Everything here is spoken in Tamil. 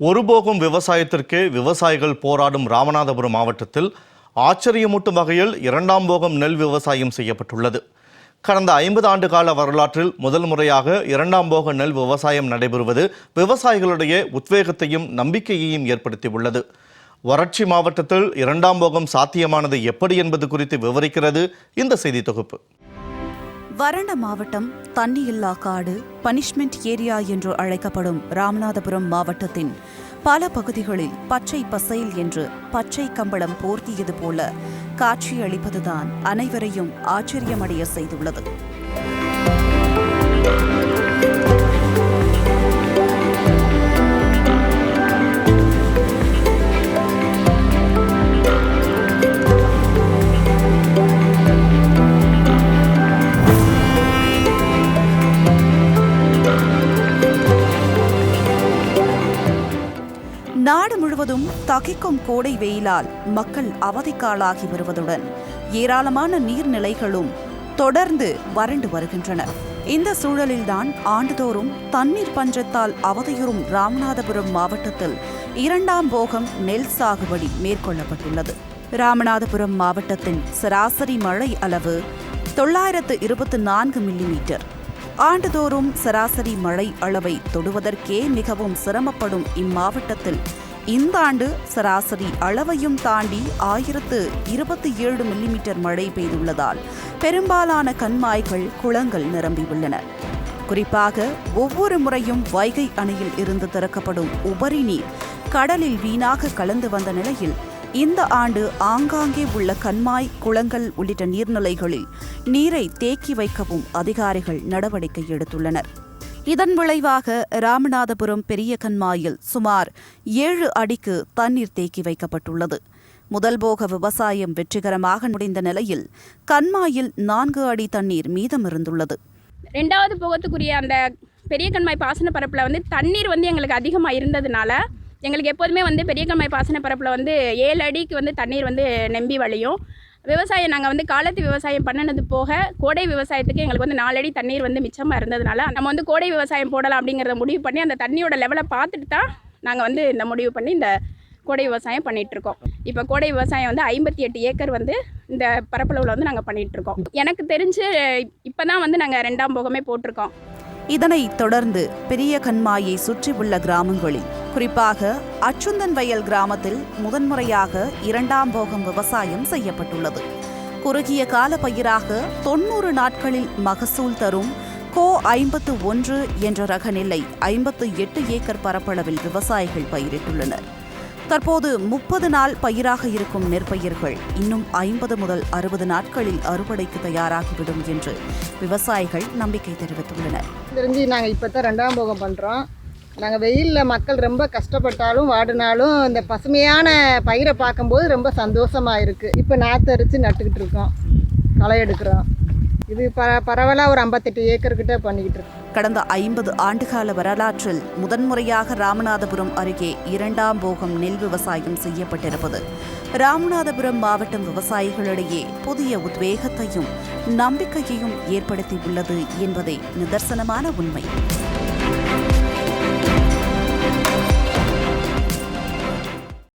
ஒருபோகம் விவசாயத்திற்கே விவசாயிகள் போராடும் ராமநாதபுரம் மாவட்டத்தில் ஆச்சரியமூட்டும் வகையில் இரண்டாம் போகம் நெல் விவசாயம் செய்யப்பட்டுள்ளது. கடந்த ஐம்பது ஆண்டு கால வரலாற்றில் முதல் முறையாக இரண்டாம் போக நெல் விவசாயம் நடைபெறுவது விவசாயிகளுடைய உத்வேகத்தையும் நம்பிக்கையையும் ஏற்படுத்தியுள்ளது. வறட்சி மாவட்டத்தில் இரண்டாம் போகம் சாத்தியமானது எப்படி என்பது குறித்து விவரிக்கிறது இந்த செய்தி தொகுப்பு. வறண்ட மாவட்டம் தண்ணியில்லா காடு பனிஷ்மெண்ட் ஏரியா என்று அழைக்கப்படும் ராமநாதபுரம் மாவட்டத்தின் பல பகுதிகளில் பச்சை பசைல் என்று பச்சை கம்பளம் போர்த்தியது போல காட்சியளிப்பதுதான் அனைவரையும் ஆச்சரியமடைய செய்துள்ளது. தகிக்கும் கோடை வெயிலால் மக்கள் அவதிக்காலாகி வருவதுடன் ஏராளமான நீர்நிலைகளும் தொடர்ந்து வறண்டு வருகின்றன. இந்த சூழலில்தான் ஆண்டுதோறும் தண்ணீர் பஞ்சத்தால் அவதியுறும் ராமநாதபுரம் மாவட்டத்தில் இரண்டாம் போகம் நெல் சாகுபடி மேற்கொள்ளப்பட்டுள்ளது. ராமநாதபுரம் மாவட்டத்தின் சராசரி மழை அளவு தொள்ளாயிரத்து இருபத்தி நான்கு மில்லிமீட்டர். ஆண்டுதோறும் சராசரி மழை அளவை தொடுவதற்கே மிகவும் சிரமப்படும் இம்மாவட்டத்தில் இந்த ஆண்டு சராசரி அளவையும் தாண்டி ஆயிரத்து இருபத்தி ஏழு மில்லிமீட்டர் மழை பெய்துள்ளதால் பெரும்பாலான கண்மாய்கள் குளங்கள் நிரம்பியுள்ளன குறிப்பாக ஒவ்வொரு முறையும் வைகை அணையில் இருந்து திறக்கப்படும் உபரி நீர் கடலில் வீணாக கலந்து வந்த நிலையில் இந்த ஆண்டு ஆங்காங்கே உள்ள கண்மாய் குளங்கள் உள்ளிட்ட நீர்நிலைகளில் நீரை தேக்கி வைக்கவும் அதிகாரிகள் நடவடிக்கை எடுத்துள்ளனர். இதன் விளைவாக ராமநாதபுரம் பெரிய கண்மாயில் சுமார் ஏழு அடிக்கு தண்ணீர் தேக்கி வைக்கப்பட்டுள்ளது. முதல் போக விவசாயம் வெற்றிகரமாக முடிந்த நிலையில் கண்மாயில் நான்கு அடி தண்ணீர் மீதம் இருந்துள்ளது ரெண்டாவது போகத்துக்குரிய அந்த பெரிய கண்மாய் பாசன பரப்பில் வந்து தண்ணீர் வந்து எங்களுக்கு அதிகமாக இருந்ததுனால எங்களுக்கு எப்போதுமே வந்து பெரிய கண்மாய் பாசன பரப்பில் வந்து ஏழு அடிக்கு வந்து தண்ணீர் வந்து நம்பி வழியும். விவசாயம் நாங்கள் வந்து காலத்து விவசாயம் பண்ணினது போக கோடை விவசாயத்துக்கு எங்களுக்கு வந்து நாலடி தண்ணீர் வந்து மிச்சமாக இருந்ததுனால நம்ம வந்து கோடை விவசாயம் போடலாம் அப்படிங்கிறத முடிவு பண்ணி அந்த தண்ணியோட லெவலை பார்த்துட்டு தான் நாங்கள் வந்து இந்த முடிவு பண்ணி இந்த கோடை விவசாயம் பண்ணிகிட்ருக்கோம் இப்போ கோடை விவசாயம் வந்து ஐம்பத்தி எட்டு ஏக்கர் வந்து இந்த பரப்பளவில் வந்து நாங்கள் பண்ணிகிட்ருக்கோம் எனக்கு தெரிஞ்சு இப்போ தான் வந்து நாங்கள் ரெண்டாம் போகமே போட்டிருக்கோம். இதனை தொடர்ந்து பெரிய கண்மாயை சுற்றி உள்ள கிராமங்களில் குறிப்பாக அச்சுந்தன் வயல் கிராமத்தில் முதன்முறையாக இரண்டாம் போகம் விவசாயம் செய்யப்பட்டுள்ளது. குறுகிய கால பயிராக தொன்னூறு நாட்களில் மகசூல் தரும் கோ ஐம்பத்து ஒன்று என்ற ரக நெல்லை ஐம்பத்து எட்டு ஏக்கர் பரப்பளவில் விவசாயிகள் பயிரிட்டுள்ளனர். தற்போது முப்பது நாள் பயிராக இருக்கும் நெற்பயிர்கள் இன்னும் ஐம்பது முதல் அறுபது நாட்களில் அறுவடைக்கு தயாராகிவிடும் என்று விவசாயிகள் நம்பிக்கை தெரிவித்துள்ளனர். தெரிஞ்சு நாங்கள் இப்போ தான் ரெண்டாம் போகம் பண்ணுறோம் நாங்கள் வெயிலில் மக்கள் ரொம்ப கஷ்டப்பட்டாலும் வாடினாலும் இந்த பசுமையான பயிரை பார்க்கும்போது ரொம்ப சந்தோஷமாக இருக்குது இப்போ நாற்று நட்டுக்கிட்டு இருக்கோம். களை எடுக்கிறோம். இது ப பரவலாக ஒரு ஐம்பத்தெட்டு ஏக்கர்கிட்ட பண்ணிக்கிட்டு இருக்கோம். கடந்த ஐம்பது ஆண்டுகால வரலாற்றில் முதன்முறையாக ராமநாதபுரம் அருகே இரண்டாம் போகம் நெல் விவசாயம் செய்யப்பட்டிருப்பது. ராமநாதபுரம் மாவட்டம் விவசாயிகளிடையே புதிய உத்வேகத்தையும் நம்பிக்கையையும் ஏற்படுத்தியுள்ளது என்பதே நிதர்சனமான உண்மை. Thank you.